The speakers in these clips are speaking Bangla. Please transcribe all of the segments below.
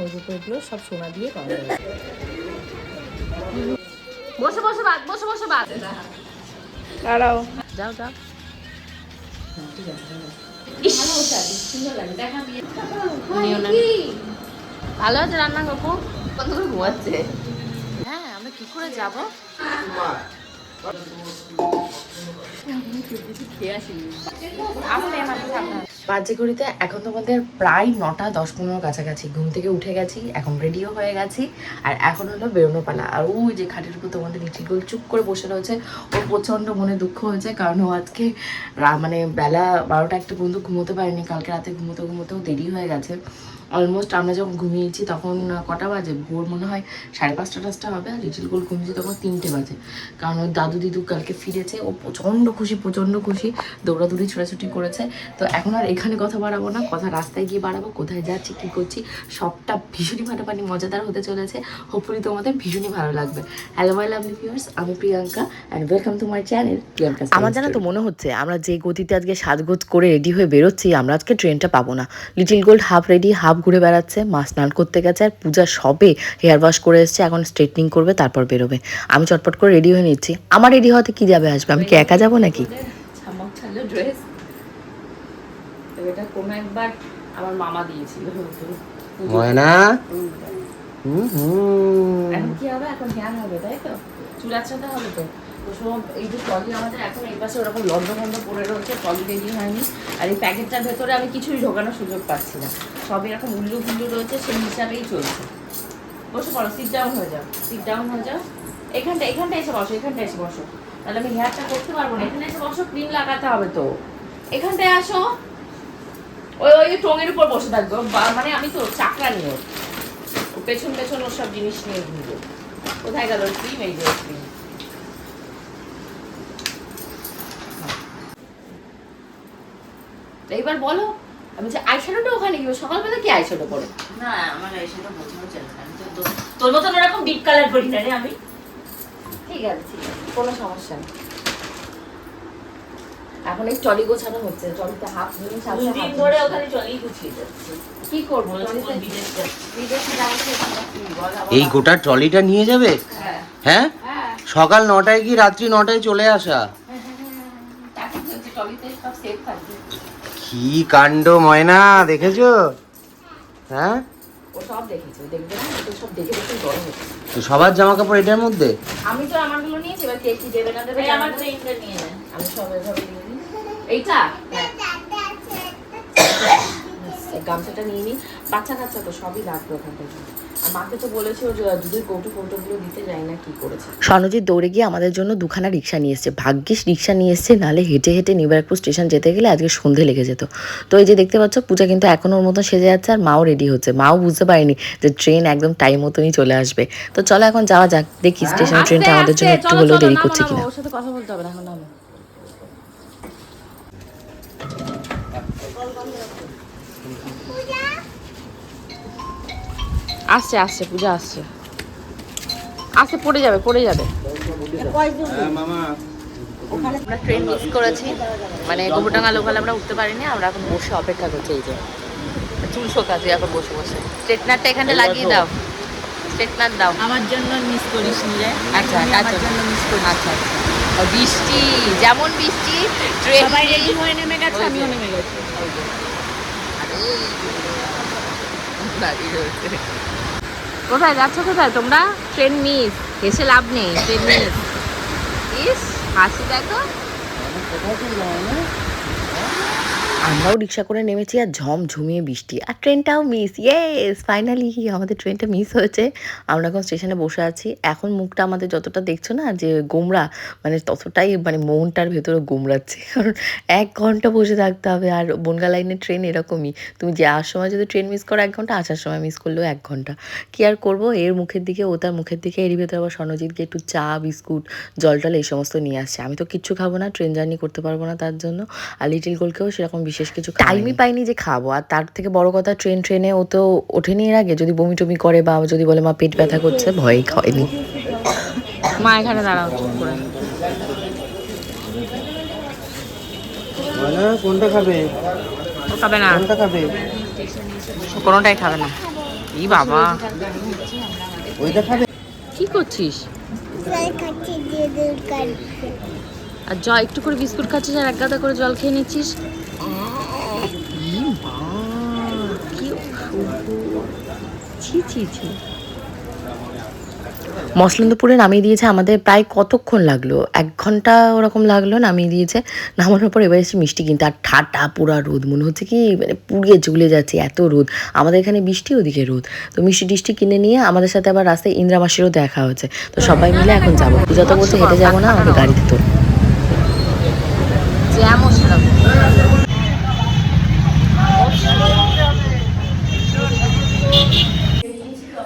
নৈবেদ্যগুলো সব সোনা দিয়ে করা বসে বসে বাদ বসে বসে বাদ। দাঁড়াও। যাও যাও। নিও না। ভালো আছে রান্না করব কত করে ঘুমাচ্ছে? হ্যাঁ আমরা কি করে যাব? বাজে ঘড়িতে এখন তোমাদের প্রায় নটা, দশ, পনেরো কাছাকাছি। ঘুম থেকে উঠে গেছি, এখন রেডিও হয়ে গেছি, আর এখন হলো বেরোনো পালা। আর ওই যে খাটের উপর তোমাদের লিচি গোল চুপ করে বসে রয়েছে ওর প্রচণ্ড মনে দুঃখ হয়েছে, কারণ ও আজকে মানে বেলা বারোটা একটা বন্ধু ঘুমোতে পারেনি, কালকে রাতে ঘুমোতে ঘুমোতেও দেরি হয়ে গেছে। অলমোস্ট আমরা যখন ঘুমিয়েছি তখন কটা বাজে? ভোর মনে হয় সাড়ে পাঁচটা টাচটা হবে আর লিটিল গোল ঘুমিয়েছি তখন তিনটে বাজে। কারণ ওর দাদু দিদু কালকে ফিরেছে, ও প্রচণ্ড খুশি প্রচণ্ড খুশি। দৌড়াদৌড়ি ছোটাছুটি করেছে। তো এখন আর এখানে কথা বাড়াবো না, কথা রাস্তায় গিয়ে বাড়াবো, কোথায় যাচ্ছি, কী করছি, সবটা ভীষণই ফাটাফাটি, মজাদার হতে চলেছে। হোপফুলি তোমাদের ভীষণই ভালো লাগবে। হ্যালো মাই লাভলি ভিউয়ার্স আমি Priyanka and welcome to my channel Priyanka আমার জানা তো মনে হচ্ছে, আমরা যে গতিতে আজকে সাজগোজ করে রেডি হয়ে বেরোচ্ছি, আমরা আজকে ট্রেনটা পাবো না। Little gold half ready half ঘুরে বেড়াচ্ছে মা স্নান করতে গেছে আর পূজা সবে হেয়ার ওয়াশ করে এসছে এখন স্ট্রেটনিং করবে তারপর বেরোবে। আমি চটপট করে রেডি হয়ে নিচ্ছি। আমার রেডি হতে কি যাবে আসবে? আমি কি একা যাব নাকি? ছামক ড্রেস এটা কোনো একবার আমার মামা দিয়েছিল। ময়না? হুম। হুম এখন কি হবে? এখন হেয়ার হবে তাই তো? চুল আছাতে হবে তো তো? সব এই যে টলি আমাদের এখন এই পাশে ওরকম লন্ড ফন্ড পড়ে রয়েছে টলি রেডি হয়নি। আর এই প্যাকেটটার ভেতরে আমি কিছুই ঢোকানোর সুযোগ পাচ্ছি না। সব এরকম উল্লু ফুল্লু রয়েছে, সেই হিসাবেই চলছে। বসে, পড়ো সিট ডাউন হয়ে যাও সিট ডাউন হয়ে যাও। এখানটা এখানটা এসে বসো, এখানটা এসে বসো। তাহলে আমি হেয়ারটা করতে পারব না, এখানে এসে বসো, ক্রিম লাগাতে হবে তো। এখানটায় আসো। ওই ওই টঙের উপর বসে থাকব মানে আমি তো চাকরা নিয়ে। পেছন পেছন ওর সব জিনিস নিয়ে ঘুরবো। কোথায় গেল ক্রিম? এই যে ক্রিম। এইবার বলো আমি যে আইশ্যাডোটা ওখানে গিয়ে সকালবেলা কি আইশ্যাডো পরে? না আমার চলে আমি তো তোর মতন ওরকম ডিপ কালার করি না রে আমি। ঠিক আছে ঠিক আছে কোনো সমস্যা নেই। এখন এই টলি গোছানো হচ্ছে টলিতে হাফ ধরে ওখানে চলেই গুছিয়ে যাচ্ছে। কি করব টলিতে বিদেশে যাচ্ছে? এই গোটা ট্রলিটা নিয়ে যাবে? হ্যাঁ। হ্যাঁ? হ্যাঁ। সকাল নটায় কি রাত্রি নটায় চলে আসা? তাকে টলিতে সব সেফ থাকবে। কি কাণ্ড ময়না দেখেছ? হ্যাঁ? ও সব দেখেছে দেখবে না? তো সব দেখে দেখে গরম হচ্ছে। তো সবার জামা কাপড় এটার মধ্যে? আমি তো আমারগুলো নিয়েছি এবার কে কি দেবে না দেবে এই আমার তো এইটা নিয়ে নেয় আমি সব এভাবে দিয়ে এইটা? গামছাটা নিয়ে নিই। বাচ্চা কাচ্চা তো সবই লাগবে ওখান থেকে। মাকে তো বলেছে ও দুধের কৌটো কৌটোগুলো দিতে যায় না কি করেছে? স্বর্ণজিৎ দৌড়ে গিয়ে আমাদের জন্য দুখানা রিক্সা নিয়ে এসছে। ভাগ্যিস রিক্সা নিয়ে এসছে নালে হেঁটে হেঁটে নিবারকপুর স্টেশন যেতে গেলে আজকে সন্ধে লেগে যেত। তো এই যে দেখতে পাচ্ছ পূজা কিন্তু এখন ওর মতন সেজে যাচ্ছে আর মাও রেডি হচ্ছে। মাও বুঝতে পারেনি যে ট্রেন একদম টাইম মতনই চলে আসবে। তো চলো এখন যাওয়া যাক দেখি স্টেশন ট্রেনটা আমাদের জন্য একটু হলেও দেরি করছে কিনা। ওর সাথে কথা বলতে হবে এখন। আসছে আসছে পূজা আসছে। আসছে পড়ে যাবে পড়ে যাবে। আমরা ট্রেন মিস করেছি। মানে গোবরডাঙ্গা লোকাল আমরা উঠতে পারিনি আমরা এখন বসে অপেক্ষা করছি এই যে। চুল শোকাচ্ছি এখন বসে বসে। স্ট্রেটনারটা এখানে লাগিয়ে দাও। স্ট্রেটনার দাও। আমার জন্য মিস করিস রে। আচ্ছা আমি আমার জন্য মিস করি আচ্ছা আচ্ছা। বৃষ্টি যেমন বৃষ্টি ট্রেন সবাই রেডি হয়ে নেমে গেছে আমিও নেমে গেছি। কোথায় যাচ্ছ কোথায়? তোমরা? ট্রেন মিস হেসে লাভ নেই ট্রেন মিস ইস হাসি দেখো। আমরাও রিক্সা করে নেমেছি আর ঝম ঝুমিয়ে বৃষ্টি। আর ট্রেনটাও মিস ইয়েস ফাইনালি আমাদের ট্রেনটা মিস হয়েছে। আমরা এখন স্টেশনে বসে আছি। এখন মুখটা আমাদের যতটা দেখছ না, যে গোমরা মানে ততটাই মানে মনটার ভেতরে গোমরাচ্ছে। কারণ এক ঘণ্টা বসে থাকতে হবে আর বনগা লাইনের ট্রেন এরকমই। তুমি যাওয়ার সময় যদি ট্রেন মিস করো এক ঘণ্টা, আসার সময় মিস করলেও এক ঘণ্টা। কি আর করব? এর মুখের দিকে ও তার মুখের দিকে, এরই ভেতরে আবার স্বর্ণজিৎকে একটু চা, বিস্কুট জল টল এই সমস্ত নিয়ে আসছে। আমি তো কিচ্ছু খাব না, ট্রেন জার্নি করতে পারব না তার জন্য। আর লিটিল গোলকেও সেরকম বিশেষ কিছু টাইমই পাইনি যে খাব। আর তার থেকে বড় কথা ট্রেন ট্রেনে ও তো ওঠেনি এর আগে। যদি বমি টমি করে বা যদি বলে মা পেট ব্যথা করছে ভয়ই খাওয়ায়নি মা এখানে দাঁড়াও। কোনটা খাবে? খাবে না। কোনটা খাবে? কোনোটাই খাবে না। এই বাবা। ওইটা খাবে? কি করছিস? আর জল একটু করে বিস্কুট খাচ্ছিস আর এক গাদা করে জল খেয়ে নিচ্ছিস? মসলন্দপুরে নামিয়ে দিয়েছে আমাদের প্রায় কতক্ষণ লাগল? এক ঘণ্টা ওরকম লাগল নামিয়ে দিয়েছে। নামানোর পর এবার এসে মিষ্টি কিনতে, আর ঠাটা পুরা রোদ, মনে হচ্ছে কি মানে পুড়িয়ে ঝুলে যাচ্ছে এত রোদ। আমাদের এখানে বৃষ্টি, ওদিকে রোদ। তো মিষ্টি টিষ্টি কিনে নিয়ে আমাদের সাথে আবার রাস্তায় ইন্দ্রা মাসিরও দেখা হচ্ছে তো সবাই মিলে এখন যাব। পূজা তো বলছে হেঁটে যাব না, আমাকে গাড়িতে তোল। জ্যাম মশলা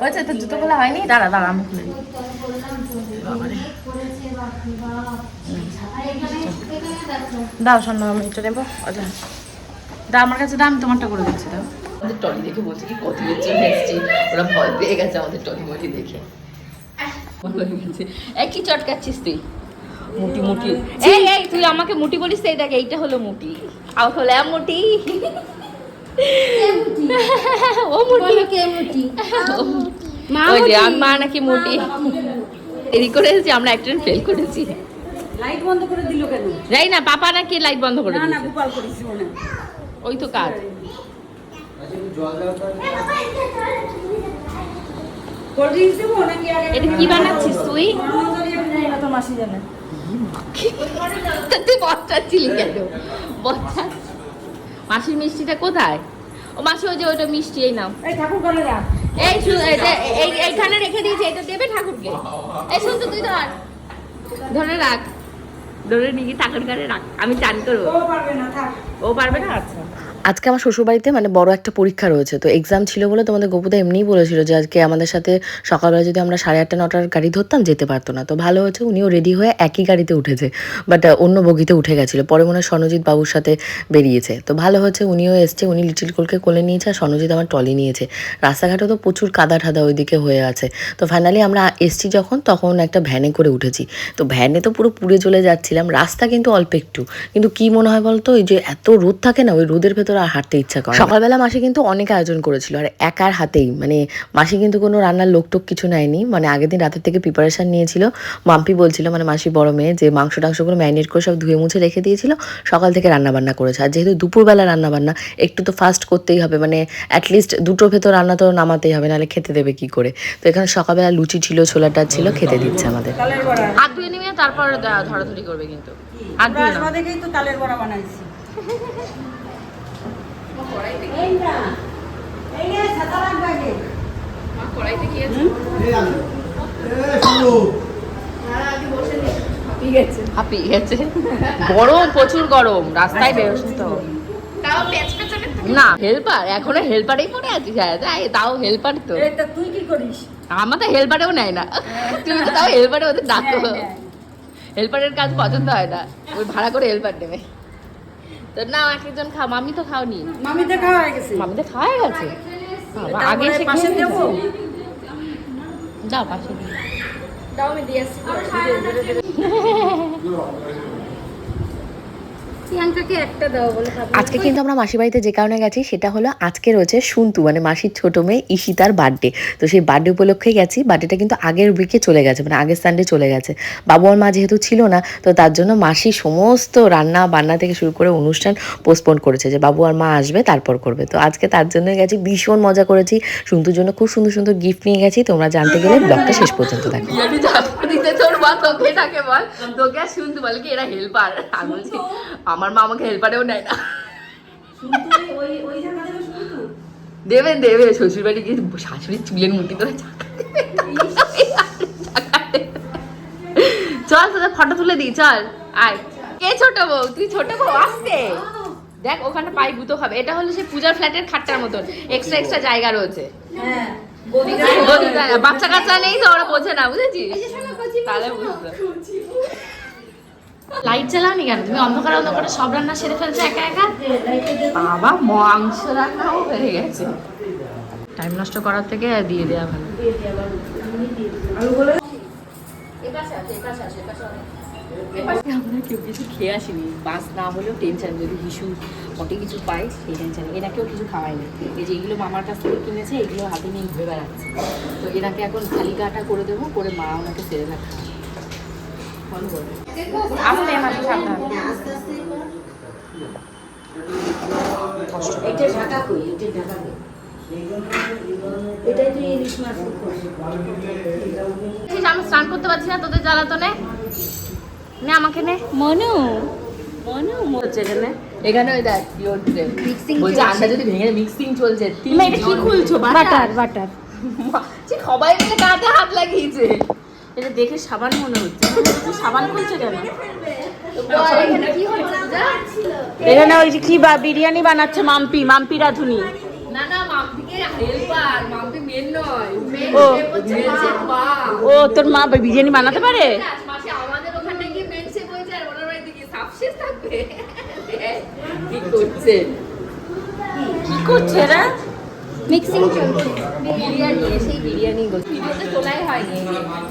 আচ্ছা তো জুতো খোলা হয়নি? দাঁড়া দাঁড়া আমি খুলে দিই। দাও স্বর্ণ আমি এটা নেব। আচ্ছা। দাও আমার কাছে দাও আমি তোমারটা করে দিচ্ছি দাও। আমাদের টলি দেখে বলছে কি কত জন্য এসছি ওরা ভয় পেয়ে গেছে আমাদের টলি মটি দেখে। কি চটকাচ্ছিস তুই? মুটি মুটি। এই এই তুই আমাকে মুটি বলিস তো এই দেখ এইটা হলো মুটি। আর হলো এ মুটি। ও মুটি। কে মুটি। ওই যে মা নাকি মুটি এদিক করে এসেছি আমরা একজন ফেল করেছি লাইট বন্ধ করে দিল কেন যাই না পাপা নাকি লাইট বন্ধ করে না না গোপাল করেছি মনে ওই তো কাজ এটা কি বানাচ্ছিস তুই তো মাসি জানে তুই বচ্চাচ্ছিলি কেন বচ্চা মাসির মিষ্টিটা কোথায় ও মাসি ওই যে ওইটা মিষ্টি এই নাও এই ঠাকুর করে রাখ এই এই এইখানে রেখে দিয়েছি এটা দেবে ঠাকুরকে। এই শুন তো তুই ধর ধরে রাখ। ধরে নিয়ে ঠাকুর ঘরে রাখ। আমি চান করব। ও পারবে না ও পারবে না? আচ্ছা। আজকে আমার শ্বশুরবাড়িতে মানে বড় একটা পরীক্ষা রয়েছে। তো এক্সাম ছিল বলে তোমাদের গোপুদা এমনিই বলেছিল যে আজকে আমাদের সাথে সকালবেলা যদি আমরা সাড়ে আটটা, নটার গাড়ি ধরতাম যেতে পারতো না। তো ভালো হয়েছে, উনিও রেডি হয়ে একই গাড়িতে উঠেছে। বাট অন্য বগিতে উঠে গেছিল। পরে মনে হয় স্বর্ণজিৎ বাবুর সাথে বেরিয়েছে। তো ভালো হয়েছে, উনিও এসছে, উনি লিটিল কোলকে কোলে নিয়েছে আর স্বর্ণজিৎ আমার টলি নিয়েছে। রাস্তাঘাটে তো প্রচুর কাদা ঠাদা ওইদিকে হয়ে আছে। তো ফাইনালি আমরা এসছি যখন, তখন একটা ভ্যানে করে উঠেছি। তো ভ্যানে তো পুরো পুড়ে চলে যাচ্ছিলাম। রাস্তা কিন্তু অল্প একটু। কিন্তু কি মনে হয় বলতো ওই যে এত রোদ থাকে না, ওই রোদের ভেতর আর হাঁটতে ইচ্ছা করে। সকালবেলা মাসি কিন্তু অনেক আয়োজন করেছিল আর একার হাতেই। মানে মাসি কিন্তু কোনো রান্নার লোকটোক কিছু নেয়নি। মানে আগের দিন রাতের থেকে প্রিপারেশন নিয়েছিল। মাম্পি বলছিল মানে মাসি বড় মেয়ে যে মাংস টাংসগুলো ম্যারিনেট করে সব ধুয়ে মুছে রেখে দিয়েছিল সকাল থেকে রান্নাবান্না করেছে। আর যেহেতু দুপুরবেলা রান্নাবান্না একটু তো ফাস্ট করতেই হবে। মানে অ্যাটলিস্ট দুটোর ভেতর রান্না তো নামাতেই হবে নাহলে খেতে দেবে কি করে? তো এখানে সকালবেলা লুচি ছিল ছোলাটা ছিল খেতে দিচ্ছে আমাদের। ধুয়ে নিয়ে তারপর ধরাধরি করবে কিন্তু। আসবা দেখেই তো তালের বড়া বানাইছি। এই ছাতা আগে। হাঁপিয়ে গেছে। গরম প্রচুর গরম রাস্তায় বেরোস তো। না হেল্পার এখনও হেল্পারেই পড়ে আছিস হ্যাঁ তাই তাও হেল্পার তো। তুই কি করিস? আমার তো হেল্পারেও নেয় না। তুমি তো তাও হেল্পারে ওদের ডাকো। হ্যাঁ, হ্যাঁ। হেল্পারের কাজ পছন্দ হয় না। ওই ভাড়া করে হেল্পার নেবে। তো না এক একজন খাও মামি তো খাওনি। মামি তো খাওয়া হয়ে গেছে। মামি তো খাওয়া গেছে? বাবা, আগে এসে পাশে দেবো। যাও পাশে দাও আমি দিয়ে আসছি। প্রিয়াঙ্কাকে একটা দাও বলে আজকে কিন্তু আমরা মাসির বাড়িতে যে কারণে গেছি সেটা হলো আজকে রয়েছে শুনতু মানে মাসির ছোট মেয়ে ঈশিতার বার্থডে তো সেই বার্থডে উপলক্ষে গেছি বার্থডেটা কিন্তু আগের উইকে চলে গেছে মানে আগের সানডে চলে গেছে। বাবু আর মা যেহেতু ছিল না তো তার জন্য মাসি সমস্ত রান্না বান্না থেকে শুরু করে অনুষ্ঠান পোস্টপোন করেছে যে বাবু আর মা আসবে তারপর করবে। তো আজকে তার জন্য গেছি ভীষণ মজা করেছি। সুন্তুর জন্য খুব সুন্দর সুন্দর গিফট নিয়ে গেছি তোমরা জানতে গেলে ব্লগটা শেষ পর্যন্ত দেখো। তোর মা তোকে বল তোকে শুনতে বল কি এরা হেল্পার আমি বলছি আমার মা আমাকে হেল্পারেও নেয় না। দেবে দেবে শ্বশুর বাড়ি গিয়ে শাশুড়ির চুলের মুঠি ধরে। চল তোদের ফটো তুলে দিই চল আয়। কে ছোট বউ? তুই ছোট বউ আসতে। দেখ ওখানে পাই গুতো হবে। এটা হলো সেই পূজার ফ্ল্যাটের খাটটার মতন। এক্সট্রা এক্সট্রা জায়গা রয়েছে। হ্যাঁ বাচ্চা কাচ্চা নেই তো ওরা বোঝে না বুঝেছিস? তাহলে বুঝবে লাইট জ্বালাওনি কেন? তুমি অন্ধকার অন্ধকারে সব রান্না সেরে ফেলছো একা একা? বাবা মাংস রান্নাও হয়ে গেছে। টাইম নষ্ট করার থেকে দিয়ে দেওয়া ভালো। আমরা কেউ কিছু খেয়ে আসিনি। বাস না হলেও টেনশন যদি হিসু পটে কিছু পাই সেই টেনশন এনাকেও কিছু খাওয়াইনি এই যে এগুলো মামার কাছ থেকে কিনেছে এগুলো হাতে নিয়ে ঘুরে বেড়াচ্ছে। তো এনাকে এখন খালি গাটা করে দেবো করে মা ওনাকে সেরে রাখা আমি স্নান করতে পারছি না তোদের জ্বালাতনে নে আমাকে নে মনু মনু এখানে ওই দেখ বলছে মিক্সিং চলছে এটা কি খুলছো বাটার বাটার সবাই মিলে গাতে হাত লাগিয়েছে। এটা দেখে সাবান মনে হচ্ছে। সাবান খুলছে কেন? এখানে ওই যে কি বা বিরিয়ানি বানাচ্ছে মাম্পি মাম্পি রাধুনি। মেন মেন ও। ও তোর মা বিরিয়ানি বানাতে পারে? মেন কি করছে? কি করছে এরা? মিক্সিং চলছে। বিরিয়ানি সেই বিরিয়ানি ভিডিওতে তোলাই হয়নি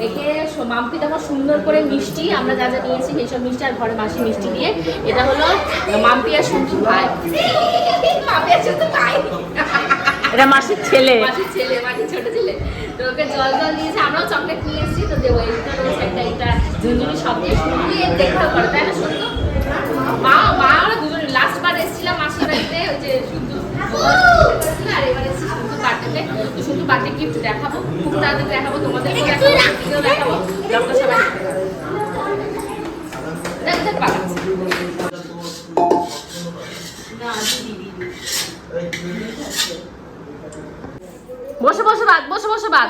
একে মাম্পি তখন সুন্দর করে মিষ্টি আমরা যা যা নিয়েছি সেই সব মিষ্টি আর ঘরে মাসি মিষ্টি দিয়ে এটা হলো মাম্পি আর সন্তু ভাই মাম্পি আর সন্তু ভাই এটা মাসির ছেলে। মাসির ছেলে মাসির ছোট ছেলে। তো ওকে জল জল দিয়েছে আমরাও চকলেট নিয়ে এসেছি। তো দেবো এইটা রয়েছে একটা এটা ঝুনঝুনি সব দিয়ে শুরু দিয়ে করে তাই না শুনতো মা মা আমরা দুজনে লাস্ট বার এসেছিলাম মাসির বাড়িতে ওই যে আর এবার শুধু বার্থডেতে তো শুধু বার্থডে গিফট দেখাবো খুব তাড়াতাড়ি দেখাবো তোমাদেরকেও দেখাবো দেখাবো ডক্টর সবাই দেখ দেখ পালাচ্ছে বসে বসে বাদ বসে বসে। বাদ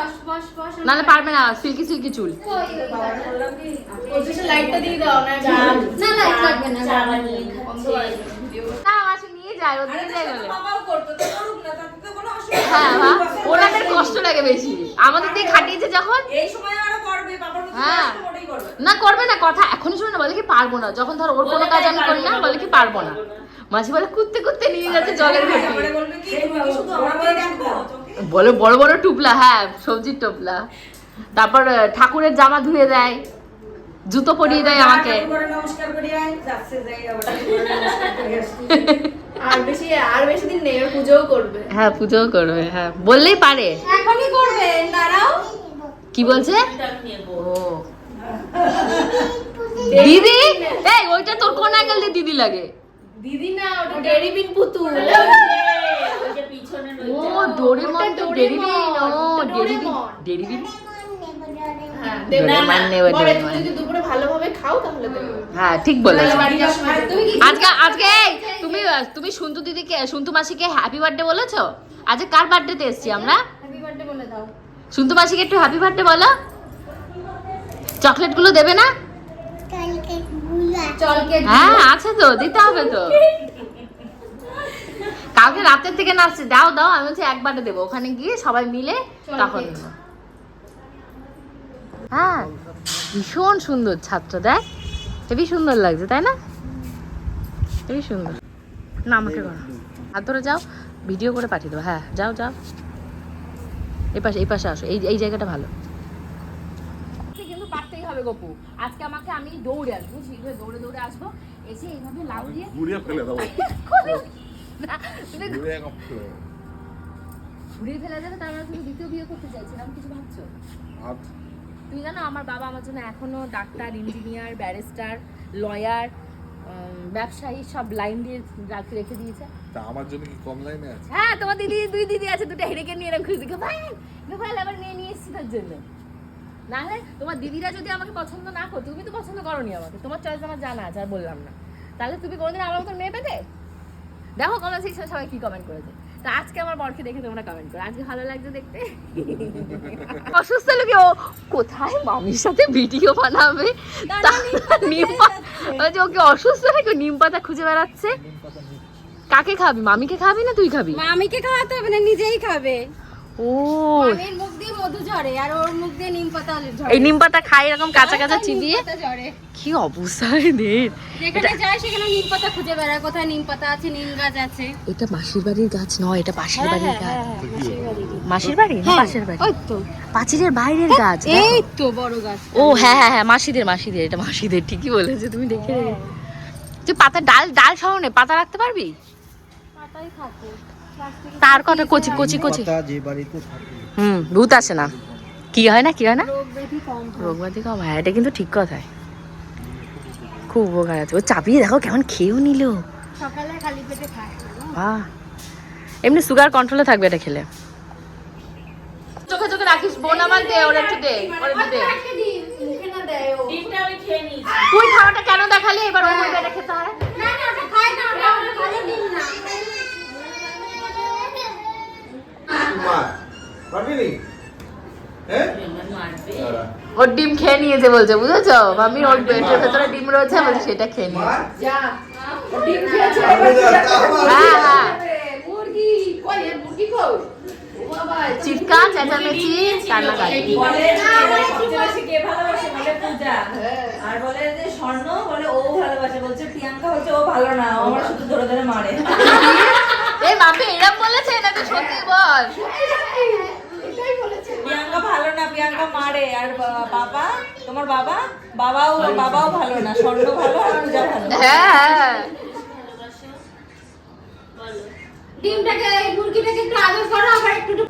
নাহলে পারবে না সিল্কি সিল্কি চুল। লাইটটা দিয়ে দাও না না লাইট লাগবে না যায় বলে। হ্যাঁ ওনাদের কষ্ট লাগে বেশি। আমাদের দিয়ে খাটিয়েছে যখন। এই সময় আরও করবে বাবার হ্যাঁ। না। করবে না কথা এখনই শুনে না বলে কি পারব না। যখন ধর ওর কোনো কাজ আমি করি না বলে কি পারব না। মাঝে বলে কুত্তে কুত্তে নিয়ে যাচ্ছে জলের ঘটি। বলে বড় বড় টুপলা হ্যাঁ সবজির টোপলা। তারপর ঠাকুরের জামা ধুয়ে দেয় জুতো পরিয়ে দেয় আমাকে। নমস্কার আর বেশি আর বেশি দিন নেই ওর পুজোও করবে। হ্যাঁ পুজোও করবে হ্যাঁ। বললেই পারে। এখনই করবে দাঁড়াও। কি বলছে? ও দিদি এই ওইটা তোর কোন অ্যাঙ্গেল দিয়ে দিদি লাগে? দিদি না ওটা ডেরিবিন পুতুল। ও ডোরেমন তো ডেরিবিন ও ডেরিবিন ডেরিবিন হ্যাঁ যদি দুপুরে ভালোভাবে খাও তাহলে হ্যাঁ ঠিক বলেছ। আজকে আজকে তুমি তুমি সন্তু দিদিকে সন্তু মাসিকে হ্যাপি বার্থডে বলেছ? আজকে কার বার্থডেতে এসেছি আমরা? হ্যাপি বার্থডে বলে দাও। সন্তু মাসিকে একটু হ্যাপি বার্থডে বলো। চকলেটগুলো দেবে না? হ্যাঁ আছে তো দিতে হবে তো। কালকে রাতের থেকে নাচছে। দাও দাও আমি বলছি একবারে দেবো। ওখানে গিয়ে সবাই মিলে তখন। হ্যাঁ ভীষণ সুন্দর ছাত্র দেখ। হেবি সুন্দর লাগছে তাই না? হেবি সুন্দর। না আমাকে করো হাত ধরে যাও ভিডিও করে পাঠিয়ে দেবো। হ্যাঁ যাও যাও। এই পাশে এই পাশে আসো। এই এই জায়গাটা ভালো। কিন্তু পারতেই হবে গপু। আজকে আমাকে আমি দৌড়ে আসব দৌড়ে দৌড়ে আসব। এসে এইভাবে লাউ দিয়ে ঘুরিয়ে ফেলে দেবো। ঘুরিয়ে ফেলে দেবো। ঘুরিয়ে ফেলা যাবে তার মানে তুমি দ্বিতীয় বিয়ে করতে চাইছিলাম কিছু ভাবছ। তুমি জানো আমার বাবা আমার জন্য এখনও ডাক্তার ইঞ্জিনিয়ার ব্যারিস্টার লয়ার ব্যবসায়ী সব লাইন দিয়ে রাখে রেখে দিয়েছে। তা আমার জন্য কি কম লাইনে আছে? হ্যাঁ তোমার দিদি দুই দিদি আছে দুটো হেরেকে নিয়ে এরকম খুশি। ভাই ভাই আবার নিয়ে নিয়ে এসেছি তার জন্য। না হলে তোমার দিদিরা যদি আমাকে পছন্দ না করতো তুমি তো পছন্দ করনি আমাকে। তোমার চয়েস আমার জানা আছে আর বললাম না। তাহলে তুমি কোনোদিন আমার মতো মেয়ে পেতে? দেখো কমেন্ট সেকশন সবাই কি কমেন্ট করেছে। তা আজকে আমার বরকে দেখে তোমরা কমেন্ট করো। আজকে ভালো লাগছে দেখতে? অসুস্থ লোকে ও কোথায় মামির সাথে ভিডিও বানাবে? নিম পাতা ওকে অসুস্থ নাকি নিম পাতা খুঁজে বেড়াচ্ছে। কাকে খাবি? মামিকে খাবি না তুই খাবি? মামিকে খাওয়াতে হবে না নিজেই খাবে। ও। মুখ দিয়ে মধু ঝরে আর ওর মুখ দিয়ে নিম পাতা ঝরে। এই নিম পাতা খাই এরকম কাঁচা কাঁচা চিবিয়ে? কি অবস্থা রে দের যেখানে যায় সেখানে নিম পাতা খুঁজে বেড়ায়। কোথায় নিম পাতা আছে নিম গাছ আছে। এটা মাসির বাড়ির গাছ নয় এটা পাশের বাড়ির গাছ। মাসির বাড়ি? না পাশের বাড়ি। ওই তো। পাঁচিলের বাইরের গাছ এই তো বড় গাছ। ও হ্যাঁ হ্যাঁ হ্যাঁ মাসিদের মাসিদের এটা মাসিদের ঠিকই বলেছে তুমি দেখে তুই পাতা ডাল ডাল সহনে পাতা রাখতে পারবি? পাতাই থাকে। প্লাস্টিকের তার কটা কচি কচি কচি। পাতা যে বাড়িতে থাকে। হুম ভূত আসে না। কি হয় না কি হয় না? রোগ ব্যাধি কম হয়। রোগবাদি কম হয় এটা কিন্তু ঠিক কথাই। খুব উপকার আছে। ও চাপিয়ে দেখো কেমন খেয়েও নিল। সকালে খালি পেটে খায়। বাহ। এমনি সুগার কন্ট্রোলে থাকবে এটা খেলে। চোখে চোখে রাখিস বোন আমার দে ওরা একটু দে ওরা একটু দে। খেয়ে তুই খাওয়াটা কেন দেখালি? এবার ও বলবে এটা খেতে হয় না না খায় না দিন না। মার। পারবি নি? হ্যাঁ? ওর ডিম খেয়ে নিয়েছে বলছে বুঝেছ? মামি ওর পেটের ভেতরে ডিম রয়েছে বলছে সেটা খেয়ে নিয়েছে হ্যাঁ হ্যাঁ মুরগি কই এ মুরগি কই? ও বাবা চিৎকার চেঁচামেচি কান্নাকাটি পূজা। আর বলে যে স্বর্ণ বলে ও ভালোবাসে। বলছে প্রিয়াঙ্কা হচ্ছে ও ভালো না ও আমার শুধু ধরে ধরে মারে। এই মামি এরকম বলেছে নাকি সত্যি বল? প্রিয়াঙ্কা ভালো না প্রিয়াঙ্কা মারে। আর বাবা তোমার বাবা? বাবাও বাবাও ভালো না স্বর্ণ ভালো আর পূজা ভালো। হ্যাঁ। ডিমটাকে মুরগিটাকে একটু আদর করো আবার একটু না।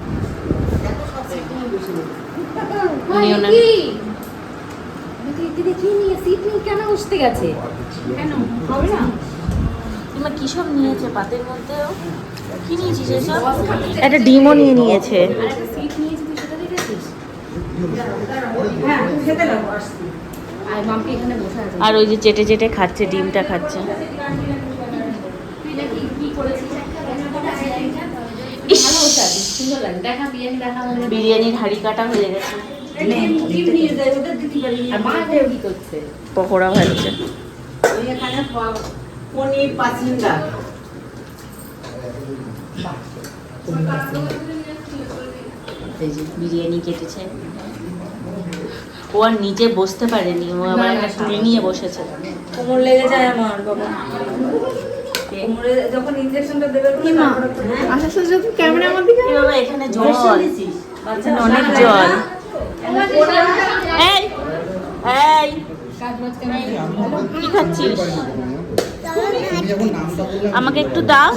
দেখি নিয়ে সিট নিয়ে কেন বসতে গেছে? কেন? হবে না? তোমার কি সব নিয়েছে? পাতের মধ্যে ও? কি নিয়েছিস এসব? একটা ডিমও নিয়ে নিয়েছে। আর একটা সিট নিয়েছি তুই সেটা দেখেছিস হ্যাঁ খেতে লাগো আসছি আর মামকে এখানে বসে আছে আর ওই যে চেটে চেটে খাচ্ছে ডিমটা খাচ্ছে। বিরিয়ানির হাড়ি কাটা হয়ে গেছে। মা পকোড়া ভাজছে। পাচিঙ্গা এই বিরিয়ানি কেটেছে। ও আর নিচে বসতে পারেনি ও আবার একটা টুল নিয়ে বসেছে। কোমর লেগে যায় আমার বাবা। কোমরে যখন ইনজেকশনটা দেবে কি মা আসার সাথে সাথে ক্যামেরা আমার দিকে বাবা এখানে জল। অনেক জল। এই এই। কাজ কি খাচ্ছিস তুমি যখন নামটা বললাম আমাকে একটু দাও।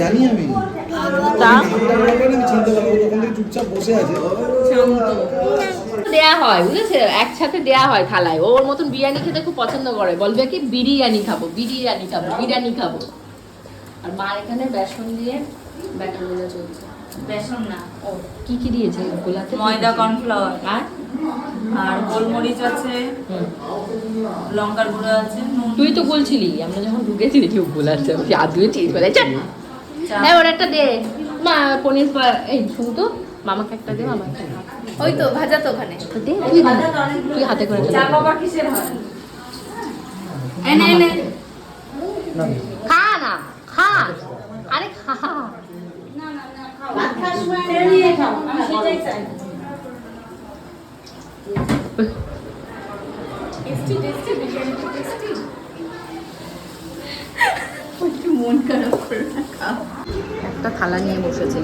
জানি আমি দেয়া হয় বুঝেছে? একসাথে দেয়া হয় থালায়। ওর মতন বিরিয়ানি খেতে খুব পছন্দ করে। বলবে কি বিরিয়ানি খাব বিরিয়ানি খাব বিরিয়ানি খাব। আর মার এখানে বেসন দিয়ে ব্যাটার চলছে। বেসন না। ও কি কি দিয়েছে? গোলাতে ময়দা কর্নফ্লাওয়ার। আর? আর গোলমরিচ আছে লঙ্কার গুঁড়ো আছে তুই তো বলছিলি আমরা যখন ঢুকেছি দেখি গোলাতে আদুয়ে চিজ বলে হ্যাঁ ওর একটা দে। মা পনির এই শুন তো। মামাকে একটা দে মামা ওই তো ভাজা তো ওখানে। দে তুই। তুই হাতে করে দে। চা বাবা কিসের হয়? এনে এনে। খা না খা। আরে খা। নিয়ে খাও। আমি সেটাই চাই। একটা থালা নিয়ে বসেছে।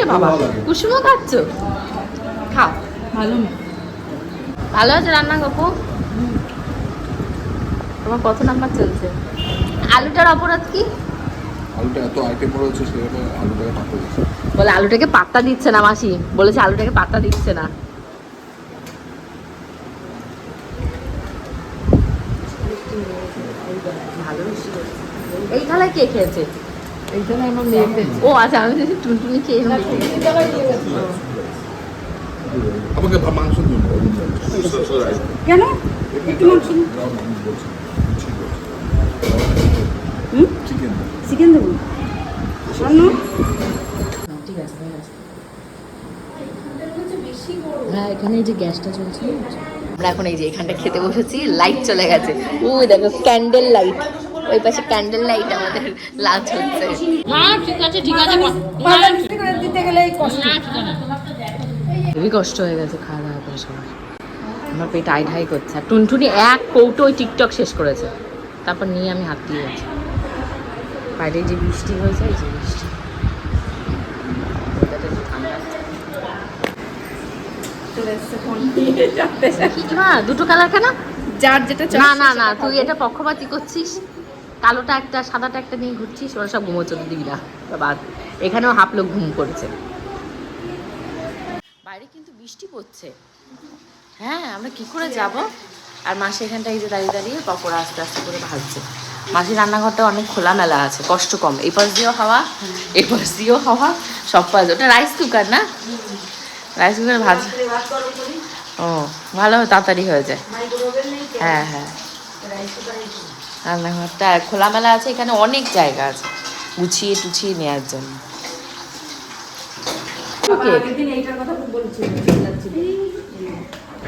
এ বাবা কুসুমও খাচ্ছ? খাও ভালো ভালো আছে রান্না গপু? তোমার কত নাম্বার চলছে? আলুটার অপরাধ কি? আলুটা এত আইটেম রয়েছে সেখানে আলুটাকে পাত্র দিচ্ছে। বলে আলুটাকে পাত্তা দিচ্ছে না মাসি বলেছে আলুটাকে পাত্তা দিচ্ছে না ভালো মিষ্টি হয়েছে। এই থালায় কে খেয়েছে? এইখানে আমার মেয়ে ও আচ্ছা আমি টুনটুনি খেয়ে। আমাকে মাংস কেন? একটু মাংস চিকেন চিকেন দেবো। ঠিক আছে হ্যাঁ এখানে এই যে গ্যাসটা চলছে। আমরা এখন এই যে এখানটা খেতে বসেছি লাইট চলে গেছে। ওই দেখো ক্যান্ডেল লাইট ওই পাশে ক্যান্ডেল লাইট আমাদের লাঞ্চ হচ্ছে হ্যাঁ ঠিক আছে ঠিক আছে দিতে গেলে কষ্ট। খুবই কষ্ট হয়ে গেছে খাওয়া দাওয়া করে সবার। আমার পেট আই ঢাই করছে। আর টুনটুনি এক কৌটো ওই টিকটক শেষ করেছে। তারপর নিয়ে আমি হাত দিয়ে গেছি। বাইরে যে বৃষ্টি হয়েছে এই যে বৃষ্টি। দুটো কালার কেন? যার যেটা না না না তুই এটা পক্ষপাতি করছিস? কালোটা একটা, সাদাটা একটা নিয়ে ঘুরছিস, ওরা সব ঘুমোচ্ছে দিবি না বাদ এখানেও হাফ লোক ঘুম করেছে। বাইরে কিন্তু বৃষ্টি পড়ছে। হ্যাঁ আমরা কি করে যাব? আর মাসি এখানটা এই যে দাঁড়িয়ে দাঁড়িয়ে পকোড়া আস্তে আস্তে করে ভাজছে। মাসির রান্নাঘরটা অনেক খোলামেলা আছে, কষ্ট কম। এই পাশ দিয়েও হাওয়া, এই পাশ দিয়েও হাওয়া, সব পাশ ওটা রাইস কুকার না? রাইস কুকারে ভাজ ও, ভালো, তাড়াতাড়ি হয়ে যায়। হ্যাঁ হ্যাঁ। রান্নাঘরটা আর খোলামেলা আছে এখানে অনেক জায়গা আছে। গুছিয়ে টুছিয়ে নেওয়ার জন্য।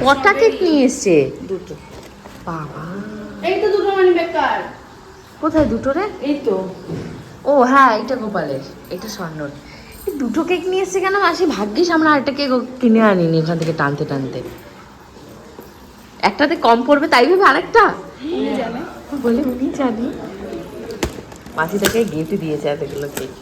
কটা কেক নিয়ে এসছে? দুটো। বাবা। এই তো দুটো মানে বেকার। কোথায় দুটো রে? এই তো। ও হ্যাঁ এটা গোপালের। এটা স্বর্ণর। এই দুটো কেক নিয়ে এসছে কেন? মাসি ভাগ্যিস আমরা আরেকটা কেক কিনে আনিনি ওখান থেকে টানতে টানতে। একটাতে কম পড়বে তাই ভেবে আরেকটা? বলে উনি জানি। মাসি থেকে গিফট দিয়েছে এতগুলো কেক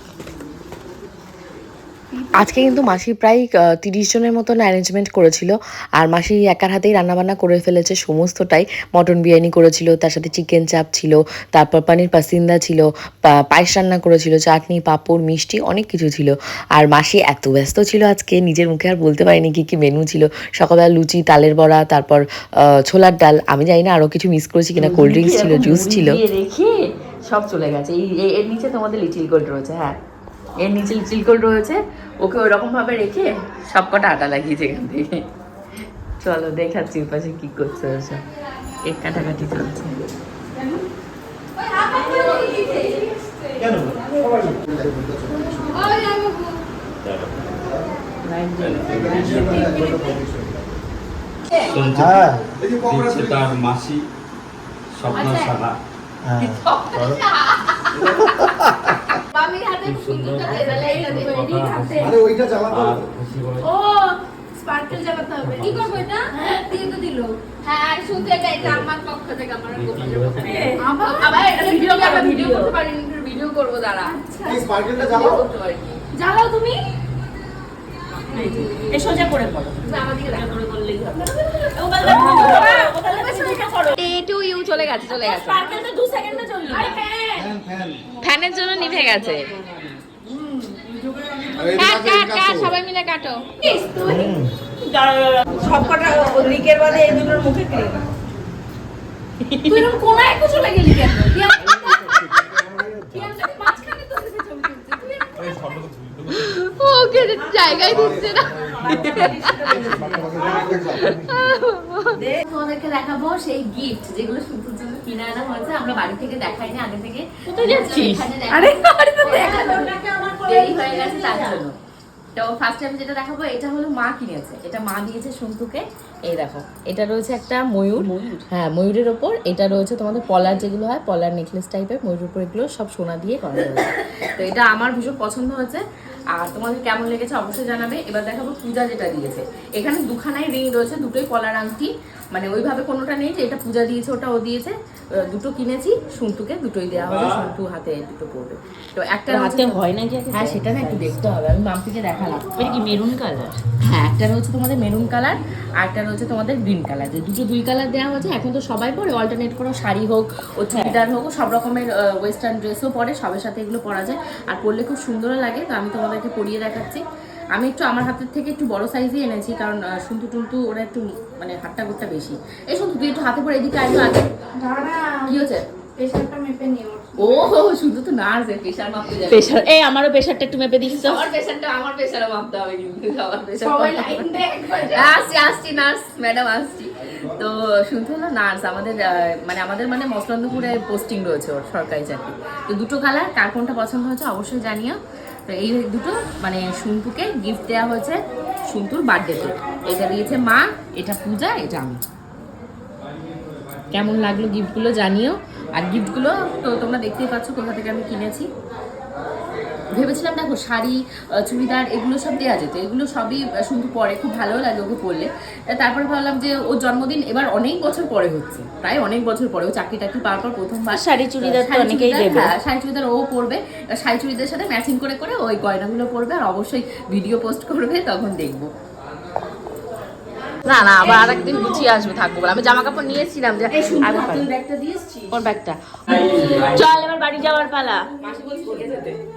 আজকে কিন্তু মাসি প্রায় তিরিশ জনের মতন অ্যারেঞ্জমেন্ট করেছিল। আর মাসি একার হাতেই রান্নাবান্না করে ফেলেছে সমস্তটাই। মটন বিরিয়ানি করেছিল তার সাথে চিকেন চাপ ছিল তারপর পানির পাসিন্দা ছিল পায়েস রান্না করেছিল চাটনি পাঁপড় মিষ্টি অনেক কিছু ছিল। আর মাসি এত ব্যস্ত ছিল আজকে নিজের মুখে আর বলতে পারিনি কি কি মেনু ছিল। সকালবেলা লুচি তালের বড়া তারপর ছোলার ডাল। আমি জানি না আরও কিছু মিস করেছি কিনা কোল্ড ড্রিঙ্কস ছিল জুস ছিল। সব চলে গেছে। এই এর নিচে তোমাদের লিটিল গোল্ড রয়েছে হ্যাঁ। এর নিচে গোল্ড রয়েছে ওকে ওরকম ভাবে রেখে সব কটা আটা লাগিয়েছে এখান থেকে। চলো দেখাচ্ছি পাশে কি করছে ওসব কেক কাটাকাটি চলছে। হ্যাঁ। তার মাসি স্বপ্ন সাহা। হ্যাঁ আরে ওইটা চালাতে হবে। ও স্পার্কেল জ্বালাতে হবে কি করব এটা দিয়ে তো দিল হ্যাঁ শুনতে এটা এটা আমার পক্ষ থেকে আমার আবার আবার এটা ভিডিও করব ভিডিও করতে পারি ভিডিও করব দাঁড়া এই স্পার্কেলটা জ্বালাও জ্বালাও তুমি এই সোজা করে পড়ো আমার দিকে দেখো করে করলেই হবে ও বলল টু ইউ চলে গেছে চলে গেছে স্পার্কেলটা দু সেকেন্ডে চলল আরে হ্যাঁ ফ্যান ফ্যান ফ্যানের জন্য নিভে গেছে। কাট কাট কাট। সবাই মিলে কাটো। সব কটা লিকের বাদে এই দুটোর মুখে ক্রিম তুই এরকম কোনায় ওকে জায়গায় দিচ্ছে না। তোমাদেরকে দেখাবো সেই গিফট যেগুলো জন্য কিনে আনা হয়েছে আমরা বাড়ি থেকে দেখাইনি আগে থেকে। কোথায় যাচ্ছিস? আরে আরে তো দেখাল দেরি হয়ে গেছে তার জন্য। তো ফার্স্ট টাইম যেটা দেখাবো এটা হলো মা কিনেছে। এটা মা দিয়েছে সন্তুকে এই দেখো এটা রয়েছে একটা ময়ূর। হ্যাঁ ময়ূরের ওপর। এটা রয়েছে তোমাদের পলার যেগুলো হয় পলার নেকলেস টাইপের ময়ূরের উপর এগুলো সব সোনা দিয়ে করা রয়েছে তো এটা আমার ভীষণ পছন্দ হয়েছে। আর তোমাদের কেমন লেগেছে অবশ্যই জানাবে। এবার দেখাবো পূজা যেটা দিয়েছে। এখানে দুখানাই রিং রয়েছে দুটোই পলার আংটি। মানে ওইভাবে কোনোটা নেই যে এটা পূজা দিয়েছে ওটা ও দিয়েছে। দুটো কিনেছি সন্তুকে দুটোই দেওয়া হবে সন্তু হাতে দুটো পড়বে তো একটা হাতে হয় নাকি হ্যাঁ সেটা না একটু দেখতে হবে আমি মাম্পিকে দেখালাম। এটা কি মেরুন কালার হ্যাঁ একটা রয়েছে তোমাদের মেরুন কালার আর একটা রয়েছে তোমাদের গ্রিন কালার যে দুটো দুই কালার দেওয়া হয়েছে এখন তো সবাই পরে অল্টারনেট কোনো শাড়ি হোক ও চুড়িদার হোক সব রকমের ওয়েস্টার্ন ড্রেসও পরে সবের সাথে এগুলো পরা যায়। আর পরলে খুব সুন্দরও লাগে তো আমি তোমাদেরকে পরিয়ে দেখাচ্ছি। আমি একটু আমার হাতের থেকে একটু বড় সাইজই এনেছি কারণ সুন্দর সন্তু টুন্তু ওরা একটু মানে হাতটা গোটটা বেশি। এই সন্তু তুই একটু হাতে পরে এদিকে আসব আগে। কি হচ্ছে নিও ও শুধু তো নার্স প্রেশার মাপতে যাবে। প্রেশার এই আমারও প্রেশারটা একটু মেপে দিস। তো সবার প্রেশারটা আমার প্রেশারও মাপতে হবে কিন্তু সবার প্রেশার সবাই লাইন দেখ আসছি আসছি নার্স ম্যাডাম আসছি। তো শুনতে হলো নার্স আমাদের মানে আমাদের মানে মসলন্দপুরে পোস্টিং রয়েছে ওর সরকারি চাকরি। তো দুটো কালার কার কোনটা পছন্দ হয়েছে অবশ্যই জানিও। তো এই দুটো মানে শুনতুকে গিফট দেওয়া হয়েছে শুনতুর বার্থডেতে এটা দিয়েছে মা এটা পূজা এটা আমি। কেমন লাগল গিফটগুলো জানিও। আর গিফটগুলো তো তোমরা দেখতেই পাচ্ছ কোথা থেকে আমি কিনেছি। ভেবেছিলাম দেখো শাড়ি চুড়িদার এগুলো সব দেওয়া যেত। এগুলো সবই শুধু পরে খুব ভালো লাগে ওকে পরলে। তারপরে ভাবলাম যে ওর জন্মদিন এবার অনেক বছর পরে হচ্ছে। প্রায় অনেক বছর পরে ও চাকরি টাকরি পাওয়ার পর প্রথমবার। শাড়ি চুড়িদার শাড়ি চুড়িদার, হ্যাঁ, শাড়ি চুড়িদার ও পরবে। শাড়ি চুড়িদার সাথে ম্যাচিং করে করে ওই গয়নাগুলো পরবে আর অবশ্যই ভিডিও পোস্ট করবে তখন দেখব। না না আবার আরেকদিন গুছিয়ে আসবে থাকব আমি জামা কাপড় নিয়েছিলাম যে কোন ব্যাগটা? চল এবার বাড়ি যাওয়ার পালা।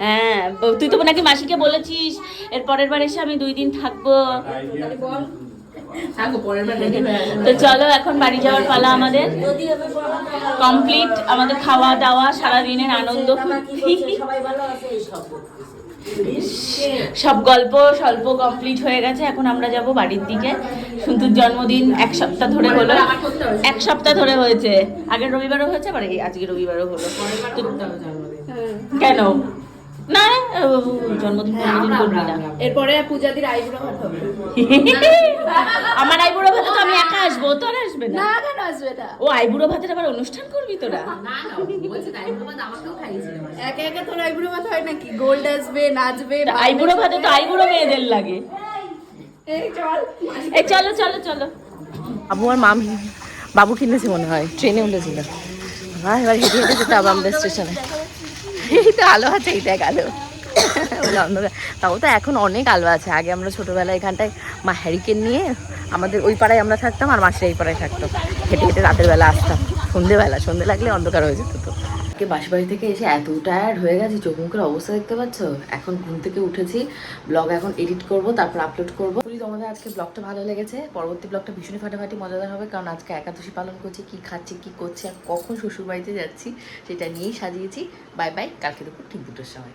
হ্যাঁ তুই তো নাকি মাসিকে বলেছিস এর পরের বার এসে আমি দুই দিন থাকব। পরের বার রেডি তো চলো এখন বাড়ি যাওয়ার পালা আমাদের। কমপ্লিট আমাদের খাওয়া দাওয়া সারাদিনের আনন্দ। সবাই ভালো আছে সব সব গল্প স্বল্প কমপ্লিট হয়ে গেছে এখন আমরা যাব বাড়ির দিকে। সুন্দর জন্মদিন এক সপ্তাহ ধরে হলো। এক সপ্তাহ ধরে হয়েছে। আগের রবিবারও হয়েছে আবার এই আজকে রবিবারও হলো। কেন? না জন্মদিন জন্মদিন করবি না। এরপরে পূজাদির আইব্রো ভাত হবে। আমার আইবুড়ো ভাতে তো আমি একা আসব ও তো আর আসবে না। না কেন আসবে না? ও আইবুড়ো ভাতের আবার অনুষ্ঠান করবি তোরা? না না বলছে বাবা আমাকেও খাইয়েছিল। একা একা তোর আইব্রো ভাত হয় নাকি? গোল্ড আসবে নাচবে আইবুড়ো ভাতে তো আইবুড়ো মেয়েদের লাগে। এই চল। এই চলো চলো চলো। বাবু আর মাম বাবু কিনেছে মনে হয় ট্রেনে উঠেছিল। হ্যাঁ এবার হেঁটে হেঁটে যেতে হবে আমাদের স্টেশনে। এই তো আলো আছে, এই আলো। অন্ধকার। তাও তো এখন অনেক আলো আছে। আগে আমরা ছোটবেলায় এখানটায় মা হ্যারিকেন নিয়ে আমাদের ওই পাড়ায় আমরা থাকতাম আর মাসিরা এই পাড়ায় থাকতাম হেঁটে হেঁটে রাতের বেলা আসতাম। সন্ধেবেলা, সন্ধে লাগলে অন্ধকার হয়ে যেত তো। আজকে বাসা বাড়ি থেকে এসে এত টায়ার্ড হয়ে গেছি, চোখ মুখের অবস্থা দেখতে পাচ্ছ? এখন ঘুম থেকে উঠেছি ব্লগ এখন এডিট করব, তারপর আপলোড করব। তোমাদের আজকে ব্লগটা ভালো লেগেছে, পরবর্তী ব্লগটা ভীষণই ফাটাফাটি, মজাদার হবে, কারণ আজকে একাদশী পালন করছি, কি খাচ্ছি, কি করছি, আর কখন শ্বশুরবাড়িতে যাচ্ছি, সেটা নিয়েই সাজিয়েছি। বাই বাই কালকে দুপুর ঠিক দুটোর সময়।